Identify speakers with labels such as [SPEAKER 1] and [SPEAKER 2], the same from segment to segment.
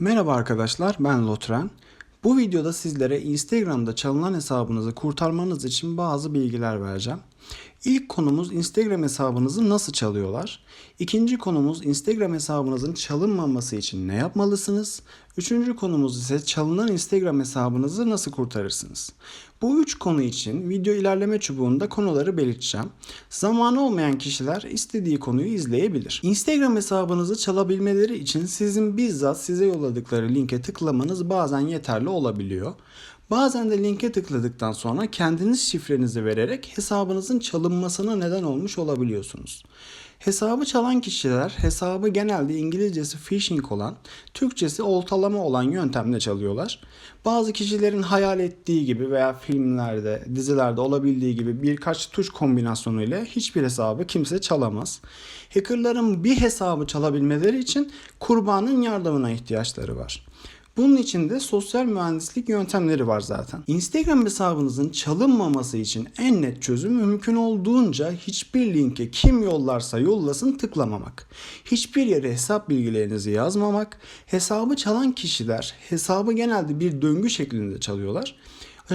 [SPEAKER 1] Merhaba arkadaşlar, ben Lotren. Bu videoda sizlere Instagram'da çalınan hesabınızı kurtarmanız için bazı bilgiler vereceğim. İlk konumuz Instagram hesabınızı nasıl çalıyorlar? İkinci konumuz Instagram hesabınızın çalınmaması için ne yapmalısınız? Üçüncü konumuz ise çalınan Instagram hesabınızı nasıl kurtarırsınız? Bu üç konu için video ilerleme çubuğunda konuları belirteceğim. Zamanı olmayan kişiler istediği konuyu izleyebilir. Instagram hesabınızı çalabilmeleri için sizin bizzat size yolladıkları linke tıklamanız bazen yeterli olabiliyor. Bazen de linke tıkladıktan sonra kendiniz şifrenizi vererek hesabınızın çalınmasına neden olmuş olabiliyorsunuz. Hesabı çalan kişiler hesabı genelde İngilizcesi phishing olan, Türkçesi oltalama olan yöntemle çalıyorlar. Bazı kişilerin hayal ettiği gibi veya filmlerde, dizilerde olabildiği gibi birkaç tuş kombinasyonu ile hiçbir hesabı kimse çalamaz. Hackerların bir hesabı çalabilmeleri için kurbanın yardımına ihtiyaçları var. Bunun için de sosyal mühendislik yöntemleri var zaten. Instagram hesabınızın çalınmaması için en net çözüm mümkün olduğunca hiçbir linke kim yollarsa yollasın tıklamamak. Hiçbir yere hesap bilgilerinizi yazmamak. Hesabı çalan kişiler hesabı genelde bir döngü şeklinde çalıyorlar.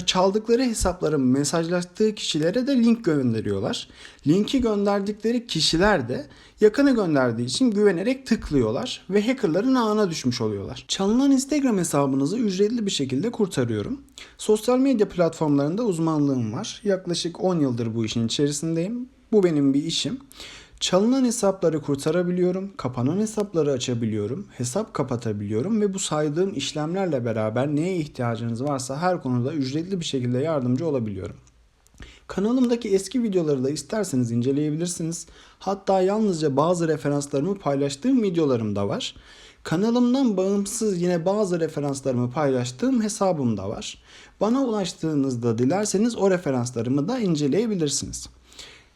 [SPEAKER 1] Çaldıkları hesapların mesajlaştığı kişilere de link gönderiyorlar. Linki gönderdikleri kişiler de yakını gönderdiği için güvenerek tıklıyorlar ve hackerların ağına düşmüş oluyorlar. Çalınan Instagram hesabınızı ücretli bir şekilde kurtarıyorum. Sosyal medya platformlarında uzmanlığım var. Yaklaşık 10 yıldır bu işin içerisindeyim. Bu benim bir işim. Çalınan hesapları kurtarabiliyorum, kapanan hesapları açabiliyorum, hesap kapatabiliyorum ve bu saydığım işlemlerle beraber neye ihtiyacınız varsa her konuda ücretli bir şekilde yardımcı olabiliyorum. Kanalımdaki eski videoları da isterseniz inceleyebilirsiniz. Hatta yalnızca bazı referanslarımı paylaştığım videolarım da var. Kanalımdan bağımsız yine bazı referanslarımı paylaştığım hesabım da var. Bana ulaştığınızda dilerseniz o referanslarımı da inceleyebilirsiniz.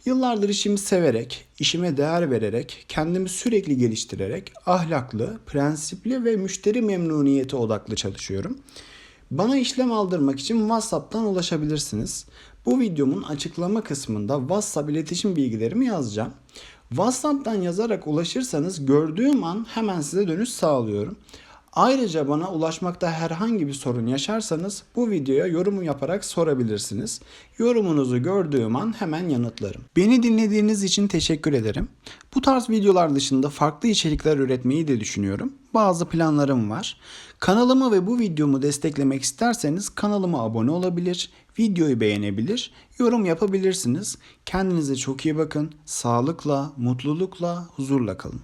[SPEAKER 1] Yıllardır işimi severek, işime değer vererek, kendimi sürekli geliştirerek ahlaklı, prensipli ve müşteri memnuniyeti odaklı çalışıyorum. Bana işlem aldırmak için WhatsApp'tan ulaşabilirsiniz. Bu videomun açıklama kısmında WhatsApp iletişim bilgilerimi yazacağım. WhatsApp'tan yazarak ulaşırsanız gördüğüm an hemen size dönüş sağlıyorum. Ayrıca bana ulaşmakta herhangi bir sorun yaşarsanız bu videoya yorum yaparak sorabilirsiniz. Yorumunuzu gördüğüm an hemen yanıtlarım. Beni dinlediğiniz için teşekkür ederim. Bu tarz videolar dışında farklı içerikler üretmeyi de düşünüyorum. Bazı planlarım var. Kanalımı ve bu videomu desteklemek isterseniz kanalıma abone olabilir, videoyu beğenebilir, yorum yapabilirsiniz. Kendinize çok iyi bakın. Sağlıkla, mutlulukla, huzurla kalın.